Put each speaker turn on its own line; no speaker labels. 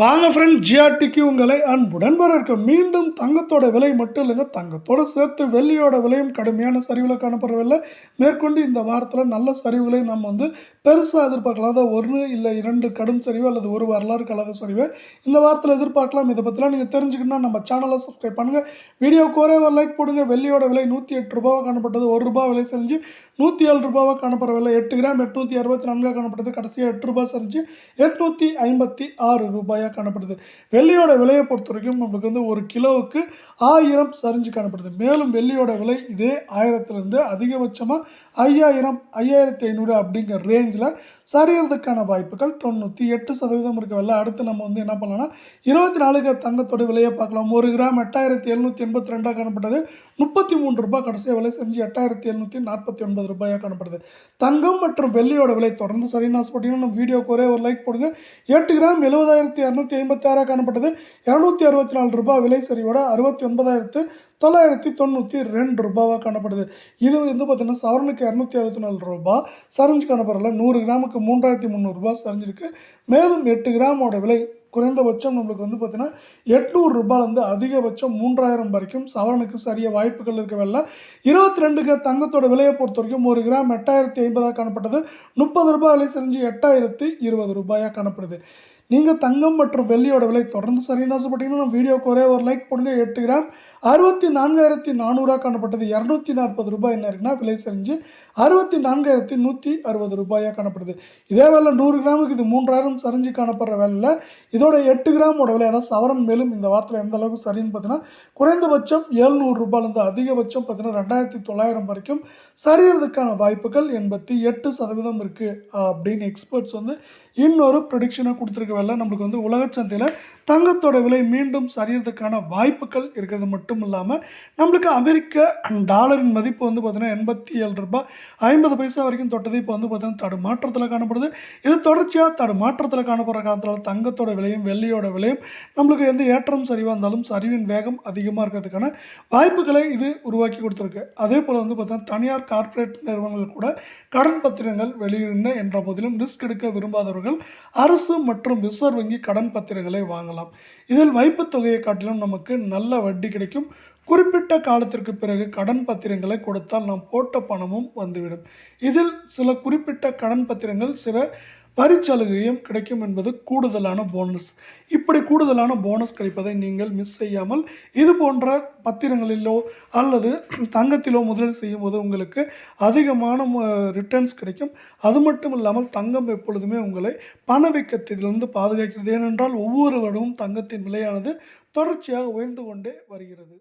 வாங்க ஃப்ரெண்ட் ஜிஆர்டிக்கு உங்களை அன்புடன் வரவேற்க. மீண்டும் தங்கத்தோட விலை மட்டும் இல்லைங்க தங்கத்தோட சேர்த்து வெள்ளியோட விலையும் கடுமையான சரிவில் காணப்படவில்லை. மேற்கொண்டு இந்த வாரத்தில் நல்ல சரிவுகளை நம்ம வந்து பெருசாக எதிர்பார்க்கலாம். அதாவது ஒன்று இல்லை இரண்டு கடும் சரிவு அல்லது ஒரு வரலாறு கலாத சரிவு. இந்த வாரத்தில் எதிர்பார்க்கலாம். இதை பற்றிலாம் நீங்கள் தெரிஞ்சுக்கணும்னா நம்ம சேனலை சப்ஸ்கிரைப் பண்ணுங்கள் வீடியோக்கு ஒரே ஒரு லைக் போடுங்க. வெள்ளியோட விலை நூற்றி எட்டு ரூபாவாக காணப்பட்டது. ஒரு ரூபா விலை செஞ்சு நூற்றி ஏழு ரூபாவாக காணப்படவில்லை. எட்டு கிராம் எட்நூற்றி அறுபத்தி நான்காக காணப்பட்டது. கடைசியாக எட்டு ரூபாய் செஞ்சு எட்நூற்றி ஐம்பத்தி ஆறு ரூபாயாக காணப்படுது. வெள்ளியோட விலையை பொறுத்த வரைக்கும் நம்மளுக்கு வந்து ஒரு கிலோவுக்கு ஆயிரம் சரிஞ்சு காணப்படுது. மேலும் வெள்ளியோட விலை இதே ஆயிரத்துலேருந்து அதிகபட்சமாக ஐயாயிரம் ஐயாயிரத்தி ஐநூறு அப்படிங்கிற ரேஞ்சில் சரியறதுக்கான வாய்ப்புகள் தொண்ணூற்றி எட்டு சதவீதம் இருக்கவில்லை அடுத்து நம்ம வந்து என்ன பண்ணலாம்னா இருபத்தி நாலுக்கு தங்கத்தோட விலையை பார்க்கலாம். ஒரு கிராம் எட்டாயிரத்தி எழுநூற்றி எண்பத்தி ரெண்டாக காணப்பட்டது. முப்பத்தி மூன்று ரூபாய் கடைசியாக விலை செஞ்சு எட்டாயிரத்தி எழுநூற்றி நாற்பத்தி ஒன்பது ரூபாயாக காணப்படுது. தங்கம் மற்றும் வெள்ளியோட விலை தொடர்ந்து சரின்னு ஆசைப்பட்டீங்கன்னா நம்ம வீடியோக்கு ஒரே ஒரு லைக் போடுங்க. எட்டு கிராம் எழுபதாயிரத்தி இரநூத்தி ஐம்பத்தி ஆறாக காணப்பட்டது. இரநூத்தி அறுபத்தி நாலு ரூபாய் விலை சரிவோட அறுபத்தி ஒன்பதாயிரத்து தொள்ளாயிரத்தி தொண்ணூற்றி ரெண்டு ரூபாவாக காணப்படுது. இது வந்து பார்த்திங்கன்னா சவரனுக்கு இரநூத்தி அறுபத்தி நாலு ரூபாய் சரிஞ்சு காணப்படல நூறு கிராமுக்கு மூன்றாயிரத்தி முந்நூறுரூபா சரிஞ்சிருக்கு. மேலும் எட்டு கிராமோட விலை குறைந்தபட்சம் நம்மளுக்கு வந்து பார்த்தீங்கன்னா எட்நூறு ரூபாயிலேருந்து அதிகபட்சம் மூன்றாயிரம் வரைக்கும் சவரனுக்கு சரிய வாய்ப்புகள் இருக்கவில்லை இருபத்தி ரெண்டுக்கு தங்கத்தோட விலையை பொறுத்த வரைக்கும் ஒரு கிராம் எட்டாயிரத்தி ஐம்பதாக காணப்பட்டது. முப்பது ரூபாய் விலை செஞ்சு எட்டாயிரத்தி இருபது ரூபாயாக காணப்படுது. நீங்கள் தங்கம் மற்றும் வெள்ளியோட விலை தொடர்ந்து சரின்னு ஆசைப்பட்டீங்கன்னா நம்ம வீடியோக்கு ஒரே ஒரு லைக் போடுங்க. எட்டு கிராம். அறுபத்தி நான்காயிரத்தி நானூறாக காணப்பட்டது இரநூத்தி நாற்பது ரூபாய். என்ன இருக்குன்னா விலை செஞ்சு அறுபத்தி நான்காயிரத்தி நூற்றி அறுபது ரூபாயாக காணப்படுது. இதே வேலை நூறு கிராமுக்கு இது மூன்றாயிரம் சரிஞ்சு காணப்படுற வேலையில் இதோட எட்டு கிராமோட விலை அதாவது சவரன் மேலும் இந்த வாரத்தில் எந்த அளவுக்கு சரின்னு பார்த்தீங்கன்னா குறைந்தபட்சம் ஏழ்நூறு ரூபாயிலிருந்து அதிகபட்சம் பார்த்தீங்கன்னா ரெண்டாயிரத்தி தொள்ளாயிரம் வரைக்கும் சரியறதுக்கான வாய்ப்புகள் எண்பத்தி எட்டு சதவீதம் இருக்குது அப்படின்னு எக்ஸ்பர்ட்ஸ் வந்து இன்னொரு ப்ரொடிக்ஷனை கொடுத்துருக்க வேலை நம்மளுக்கு வந்து உலக சந்தையில் தங்கத்தோட விலை மீண்டும் சரியறதுக்கான வாய்ப்புகள் இருக்கிறது மட்டும் இல்லாமல் நம்மளுக்கு அமெரிக்க டாலரின் மதிப்பு வந்து பார்த்தீங்கன்னா எண்பத்தி ஏழு ரூபாய் ஐம்பது பைசா வரைக்கும் தொட்டது. இப்போ வந்து பார்த்தீங்கன்னா தடுமாற்றத்தில் காணப்படுது. இது தொடர்ச்சியாக தடுமாற்றத்தில் காணப்படுற காலத்தில் தங்கத்தோட விலையும் வெள்ளியோட விலையும் நம்மளுக்கு எந்த ஏற்றம் சரிவாக இருந்தாலும் சரிவின் வேகம் அதிகமாக இருக்கிறதுக்கான வாய்ப்புகளை இது உருவாக்கி கொடுத்துருக்கு. அதே போல் வந்து பார்த்தீங்கன்னா தனியார் கார்ப்பரேட் நிறுவனங்கள் கூட கடன் பத்திரங்கள் வெளியிடுன என்ற போதிலும் ரிஸ்க் எடுக்க விரும்பாதவர்கள் அரசு மற்றும் ரிசர்வ் வங்கி கடன் பத்திரங்களை வாங்கலாம். இதில் வைப்பு தொகையை காட்டிலும் நமக்கு நல்ல வட்டி கிடைக்கும். குறிப்பிட்ட காலத்திற்கு பிறகு கடன் பத்திரங்களை கொடுத்தால் நாம் போட்ட பணமும் வந்துவிடும். இதில் சில குறிப்பிட்ட கடன் பத்திரங்கள் சில வரிச்சலுகையும் கிடைக்கும் என்பது கூடுதலான போனஸ் இப்படி கூடுதலான போனஸ் கிடைப்பதை நீங்கள் மிஸ் செய்யாமல் இது போன்ற பத்திரங்களிலோ அல்லது தங்கத்திலோ முதலீடு செய்யும் போது உங்களுக்கு அதிகமான ரிட்டர்ன்ஸ் கிடைக்கும். அது மட்டும் இல்லாமல் தங்கம் எப்பொழுதுமே உங்களை பணவீக்கத்திலிருந்து பாதுகாக்கிறது. ஏனென்றால் ஒவ்வொரு வருடமும் தங்கத்தின் விலையானது தொடர்ச்சியாக உயர்ந்து கொண்டே வருகிறது.